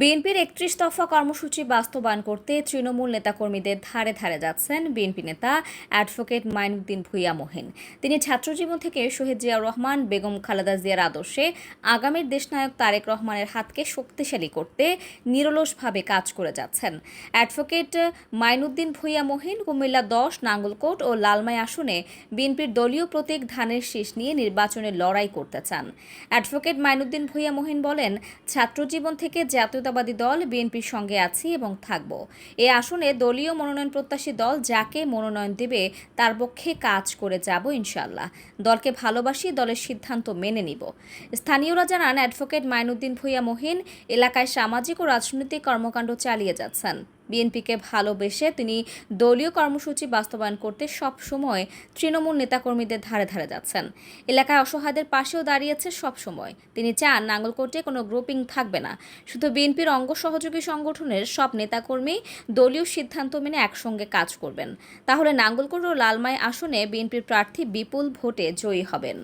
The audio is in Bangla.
বিএনপির একত্রিশ দফা কর্মসূচি বাস্তবায়ন করতে তৃণমূল নেতাকর্মীদের ধারে ধারে যাচ্ছেন বিএনপি নেতা অ্যাডভোকেট মাইনুদ্দিন ভুইয়া মহিন। তিনি ছাত্রজীবন থেকে শহীদ জিয়াউর রহমান, বেগম খালেদা জিয়ার আদর্শে আগামীর দেশনায়ক তারেক রহমানের হাতকে শক্তিশালী করতে নিরলসভাবে কাজ করে যাচ্ছেন। অ্যাডভোকেট মাইনুদ্দিন ভুইয়া মোহিন কুমিল্লা দশ, নাঙ্গলকোট ও লালমাই আসনে বিএনপির দলীয় প্রতীক ধানের শীষ নিয়ে নির্বাচনে লড়াই করতে চান। অ্যাডভোকেট মাইনুদ্দিন ভুইয়া মোহিন বলেন, ছাত্রজীবন থেকে জাতীয়তাবাদী দল বিএনপির সঙ্গে আছি এবং থাকব। এ আসনে দলীয় মনোনয়ন প্রত্যাশী দল যাকে মনোনয়ন দেবে, তার পক্ষে কাজ করে যাব ইনশাল্লাহ দলকে ভালোবাসি, দলের সিদ্ধান্ত মেনে নিব। স্থানীয়রা জানান, অ্যাডভোকেট মাইনুদ্দিন ভুইয়া মহিন এলাকায় সামাজিক ও রাজনৈতিক কর্মকাণ্ড চালিয়ে যাচ্ছেন। বিএনপিকে ভালোবেসে তিনি দলীয় কর্মসূচি বাস্তবায়ন করতে সব সময় তৃণমূল নেতাকর্মীদের ধারে ধারে যাচ্ছেন। এলাকায় অসহায়দের পাশেও দাঁড়িয়েছে সব সময় তিনি চান নাঙ্গলকোটে কোনো গ্রুপিং থাকবে না। শুধু বিএনপির অঙ্গ সহযোগী সংগঠনের সব নেতাকর্মী দলীয় সিদ্ধান্ত মেনে একসঙ্গে কাজ করবেন। তাহলে নাঙ্গলকোট ও লালমাই আসনে বিএনপির প্রার্থী বিপুল ভোটে জয়ী হবেন।